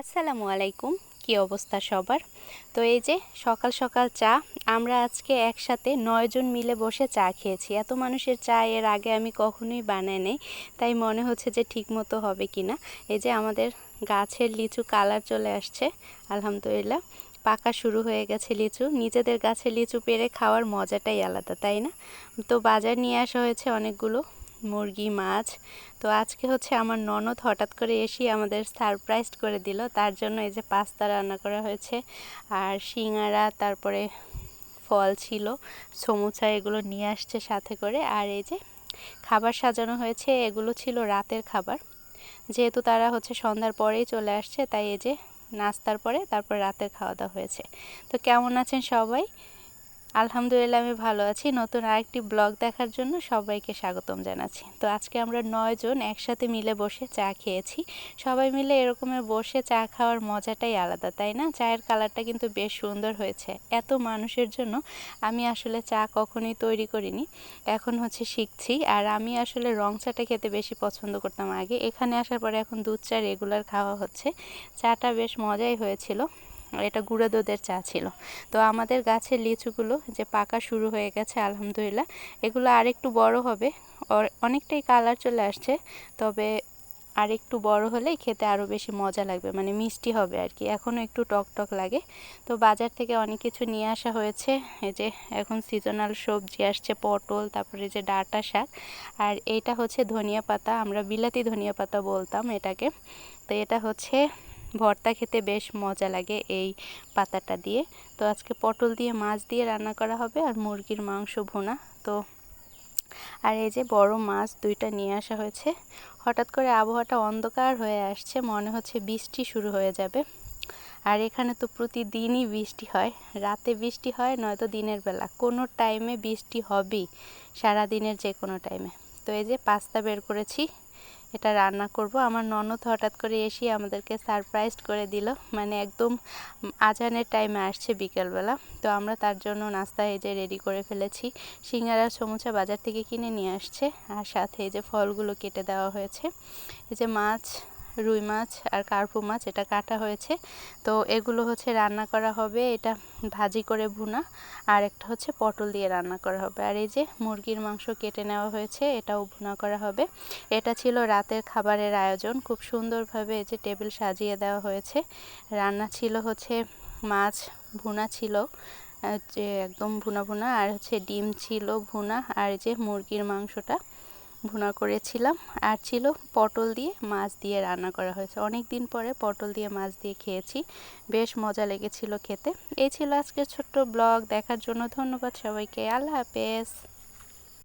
আসসালামু আলাইকুম। কি অবস্থা সবার? তো এই যে সকাল সকাল চা, আমরা আজকে একসাথে নয়জন মিলে বসে চা খেয়েছি। এত মানুষের চা এর আগে আমি কখনোই বানাই নেই, তাই মনে হচ্ছে যে ঠিক মতো হবে কি না এই যে আমাদের গাছের লিচু কালার চলে আসছে, আলহামদুলিল্লাহ। পাকা শুরু হয়ে গেছে লিচু। নিজেদের গাছে লিচু পেরে খাওয়ার মজাটাই আলাদা, তাই না? তো বাজার নিয়ে আসা হয়েছে অনেকগুলো। মুরগি, মাছ। তো আজকে হচ্ছে আমার ননদ হঠাৎ করে এসে আমাদের সারপ্রাইজ করে দিল। তার জন্য এই যে পাস্তা রান্না করা হয়েছে আর সিঙ্গারা, তারপরে ফল ছিল, সমুচা এগুলো নিয়ে আসছে সাথে করে। আর এই যে খাবার সাজানো হয়েছে, এগুলো ছিল রাতের খাবার। যেহেতু তারা হচ্ছে সন্ধ্যার পরেই চলে আসছে, তাই এই যে নাস্তার পরে তারপর রাতের খাওয়া দাওয়া হয়েছে। তো কেমন আছেন সবাই? আলহামদুলিল্লাহ, আমি ভালো আছি। নতুন আরেকটি ব্লগ দেখার জন্য সবাইকে স্বাগতম জানাচ্ছি। তো আজকে আমরা নয়জন একসাথে মিলে বসে চা খেয়েছি। সবাই মিলে এরকমের বসে চা খাওয়ার মজাটাই আলাদা, তাই না? চায়ের কালারটা কিন্তু বেশ সুন্দর হয়েছে। এত মানুষের জন্য আমি আসলে চা কখনোই তৈরি করিনি। এখন হচ্ছে শিখছি। আর আমি আসলে রং চাটা খেতে বেশি পছন্দ করতাম আগে। এখানে আসার পরে এখন দুধ চা রেগুলার খাওয়া হচ্ছে। চাটা বেশ মজাই হয়েছিল। আর এটা গুঁড়ো দুধের চা ছিল। তো আমাদের গাছের লিচুগুলো যে পাকা শুরু হয়ে গেছে, আলহামদুলিল্লাহ, এগুলো আরেকটু বড় হবে। অনেকটাই কালার চলে আসছে, তবে আর একটু বড় হলেই খেতে আরও বেশি মজা লাগবে মানে মিষ্টি হবে আর কি। এখনও একটু টক টক লাগে। তো বাজার থেকে অনেক কিছু নিয়ে আসা হয়েছে, এই যে এখন সিজনাল সবজি আসছে, পটল, তারপরে যে ডাটা শাক, আর এইটা হচ্ছে ধনিয়া পাতা। আমরা বিলাতি ধনিয়া পাতা বলতাম এটাকে। তো এটা হচ্ছে ভর্তা খেতে বেশ মজা লাগে এই পাতাটা দিয়ে। তো আজকে পটল দিয়ে মাছ দিয়ে রান্না করা হবে আর মুরগির মাংস ভুনা। তো আর এই যে বড় মাছ দুইটা নিয়ে আসা হয়েছে। হঠাৎ করে আবহাওয়াটা অন্ধকার হয়ে আসছে, মনে হচ্ছে বৃষ্টি শুরু হয়ে যাবে। আর এখানে তো প্রতিদিনই বৃষ্টি হয়। রাতে বৃষ্টি হয়, নয়তো দিনের বেলা। কোনো টাইমে বৃষ্টি হবেই সারা দিনের যে কোনো টাইমে। তো এই যে পাস্তা বের করেছি। এটা রান্না করব। আমার ননদ হঠাৎ করে এসে আমাদেরকে সারপ্রাইজ করে দিল। মানে একদম আজানের টাইমে আসছে বিকেলবেলা। তো আমরা তার জন্য নাস্তা এই যে রেডি করে ফেলেছি। সিঙ্গারা, সমুচা বাজার থেকে কিনে নিয়ে আসছে। আর সাথে এই যে ফলগুলো কেটে দেওয়া হয়েছে। এই যে মাছ রুই মাছ আর কার্পু মাছ, এটা কাটা হয়েছে। তো এগুলো হচ্ছে রান্না করা হবে, এটা ভাজি করে ভুনা, আর একটা হচ্ছে পটল দিয়ে রান্না করা হবে। আর এই যে মুরগির মাংস কেটে নেওয়া হয়েছে, এটাও ভুনা করা হবে। এটা ছিল রাতের খাবারের আয়োজন, খুব সুন্দরভাবে এই যে টেবিল সাজিয়ে দেওয়া হয়েছে। রান্না ছিল হচ্ছে মাছ ভুনা ছিল যে একদম ভুনা ভুনা, আর হচ্ছে ডিম ছিল ভুনা, আর যে মুরগির মাংসটা। ভুনা করেছিলাম। আর ছিল পটল দিয়ে মাছ দিয়ে রান্না করা হয়েছে। অনেক দিন পরে পটল দিয়ে মাছ দিয়ে খেয়েছি। বেশ মজা লেগেছিল খেতে। এই ছিল আজকের ছোট্ট ব্লগ। দেখার জন্য ধন্যবাদ সবাইকে। আল্লাহ হাফেজ।